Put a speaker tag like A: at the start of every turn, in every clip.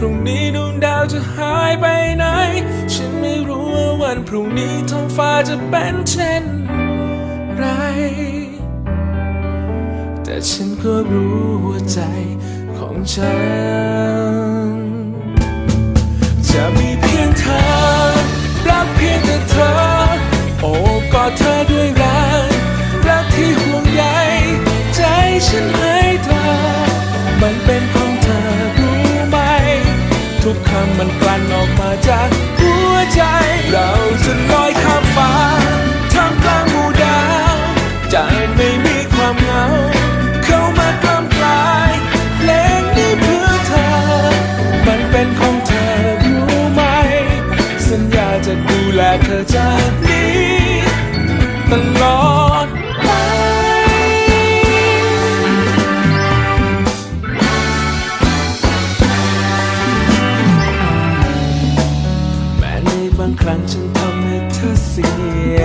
A: พรุ่งนี้ดวงดาวจะหายไปไหน ฉันไม่รู้ว่าวันพรุ่งนี้ท้องฟ้าจะเป็นเช่นไร แต่ฉันก็รู้หัวใจของฉัน จะมีเพียงเธอ รักเพียงแต่เธอ โอบกอดเธอด้วยรัก คำมันกลั่นออกมาจากหัวใจ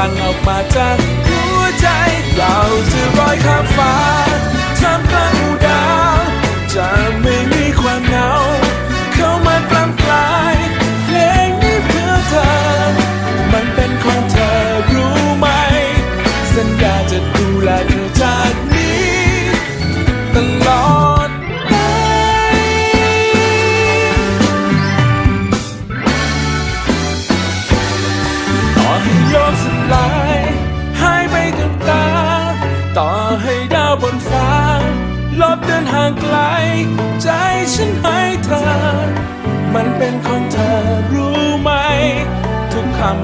A: ำมันกลั่นออกมาจากหัวใจ เราจะร้อยคำ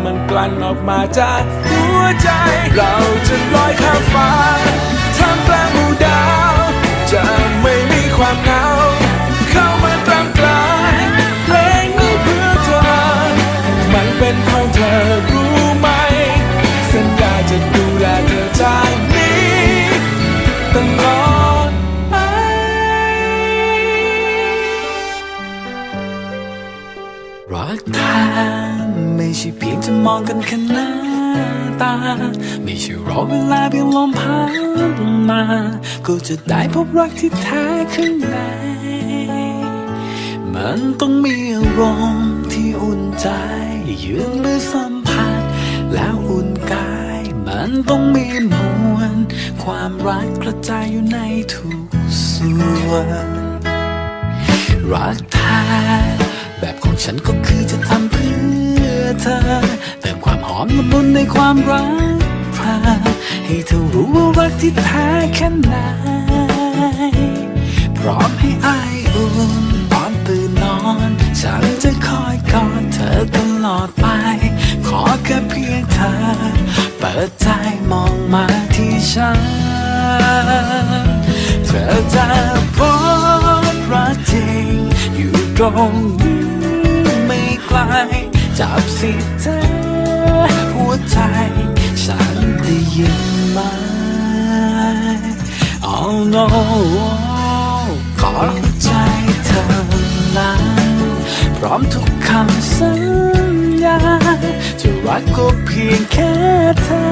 A: มันกลั่นออกมาจากหัวใจ เราจะลอยข้ามฟ้าท่ามกลางหมู่ดาว จะไม่มีความเหงา จะ
B: มองกันแค่หน้าตา ไม่ใช่รอเวลาเพียงลมพัดมาก็จะได้พบรักที่แท้ข้างใน มันต้องมีอารมณ์ที่อุ่นใจยืนมือสัมผัส แล้วอุ่นกาย มันต้องมีมวลความรักกระจายอยู่ในทุกส่วนรักแท้แบบของฉันก็คือจะทำเพื่อ เธอ เติมความหอมละมุนในความรักเธอ ให้เธอรู้ว่ารักที่แท้แค่ไหน พร้อมให้อายอุ่นตอนตื่นนอน ฉันจะคอยกอดเธอตลอดไป ขอแค่เพียงเธอ เปิดใจมองมาที่ฉัน เธอจะพบรักจริงอยู่ตรงนี้ไม่ไกล จับสิเธอหัวใจฉันได้ยินไหม Oh no ขอใจเธอนั้นพร้อมทุกคำสัญญาจะรักก็เพียงแค่เธอ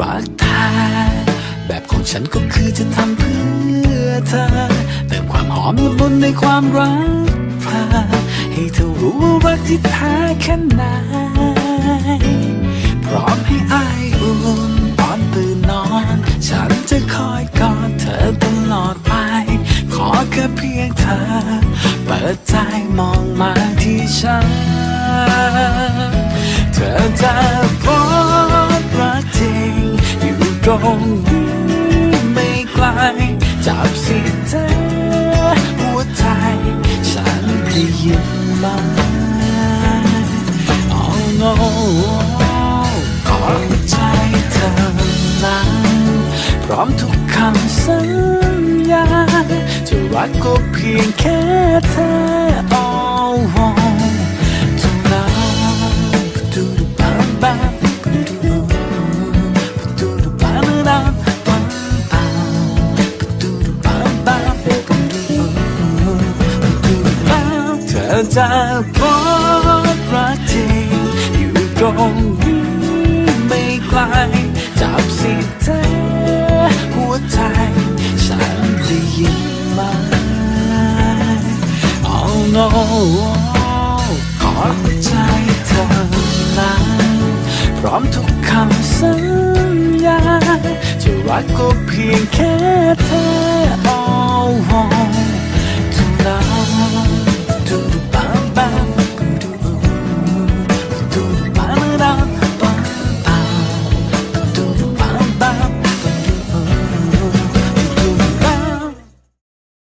B: รักเธอแบบของฉันก็คือจะทำเพื่อเธอ เติมความหอมละมุนในความรักเธอให้เธอรู้ว่ารักที่แท้แค่ไหน พร้อมให้อายอุ่นตอนตื่นนอน ฉันจะคอยกอดเธอตลอดไป ขอแค่เพียงเธอ เปิดใจมองมาที่ฉัน เธอจะ รงไม่ไกลจับสิเธอหัวใจ ฉันได้ยินไหม Oh no ขอใจเธอนั้นพร้อมทุกคำสัญญาจะรักก็เพียงแค่เธอ อจะพบรักจริงอยู่ตรงนี้ไม่ไกลจับสิเธอหัวใจฉันได้ยินไหม Oh no ขอใจเธอนั้นพร้อมทุกคำสัญญาจะรักก็เพียงแค่เธอ